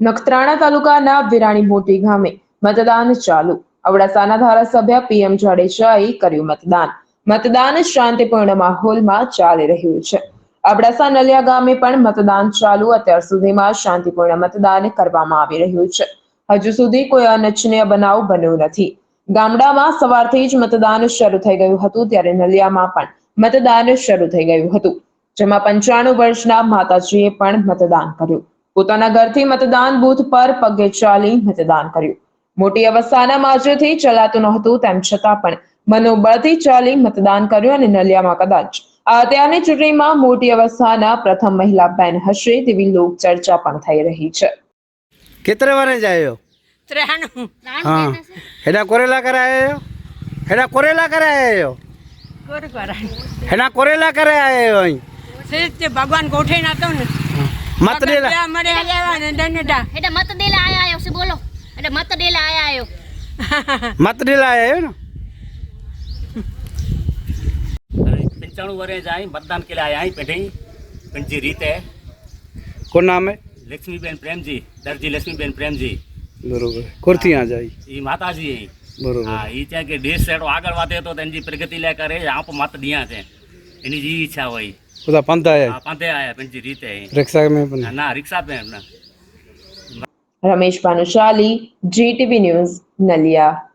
નખત્રાણા તાલુકાના વિરાણી મોટી ગામે મતદાન ચાલુ. અબડાસાના ધારાસભ્ય પીએમ જાડેજાએ કર્યું મતદાન. મતદાન શાંતિપૂર્ણ માહોલમાં ચાલી રહ્યું છે. અબડાસા નલિયા ગામે પણ મતદાન ચાલુ. અત્યાર સુધીમાં શાંતિપૂર્ણ મતદાન કરવામાં આવી રહ્યું છે. હજુ સુધી કોઈ અનિચ્છનીય બનાવ બન્યો નથી. ગામડામાં સવારથી જ મતદાન શરૂ થઈ ગયું હતું, ત્યારે નલિયામાં પણ મતદાન શરૂ થઈ ગયું હતું. જેમાં પંચાણું વર્ષના માતાજીએ પણ મતદાન કર્યું. પોતાના ઘરથી મતદાન બૂથ પર પગે ચાલી મતદાન કર્યું. મોટી અવસ્થાના માજેથી ચલાતું નહોતું તેમ છતાં પણ મનોબળથી ચાલી મતદાન કર્યું અને નલિયામાં કદાચ અત્યારની ચૂંટણીમાં મોટી અવસ્થાના પ્રથમ મહિલા બેન હશે તેવી લોક ચર્ચા પણ થઈ રહી છે. કેટલા વારે જાયો ત્રાણું. હા. હેડા કોરેલા કરાયો હેડા કોરેલા કરાયો કોર કોરા. હેડા કોરેલા કરાયો અહીં? ભગવાન ગોઠવી નાતો ને મત દેલા. મને લેવાને દનડા એટલે મત દેલા આયા આયો છે બોલો? એટલે મત દેલા આયા આયો. મત દેલા આયા ને? પંચાણું વર્ષે જાય મતદાન કે આયા અહીં પેઢી. પંજી રીતે કોણ નામ હે? લક્ષ્મીબેન પ્રેમજી દરજી લક્ષ્મીબેન પ્રેમજી. બરોબર. કોરથી આ જાય? ઈ માતાજી. હે બરોબર. હા ઈ ત્યાં કે દેશ સેડો આગળ વાતે તો તેની પ્રગતિ લે કરે આપ મત દિયા છે. એની જે ઈચ્છા હોય. બધા પંથ આયા. પાંધે આયા પંચી રીતે રિક્ષા મેં પણ. ના રિક્ષા પે રમેશ ભાનુશાલી જીટીવી ન્યૂઝ નલિયા.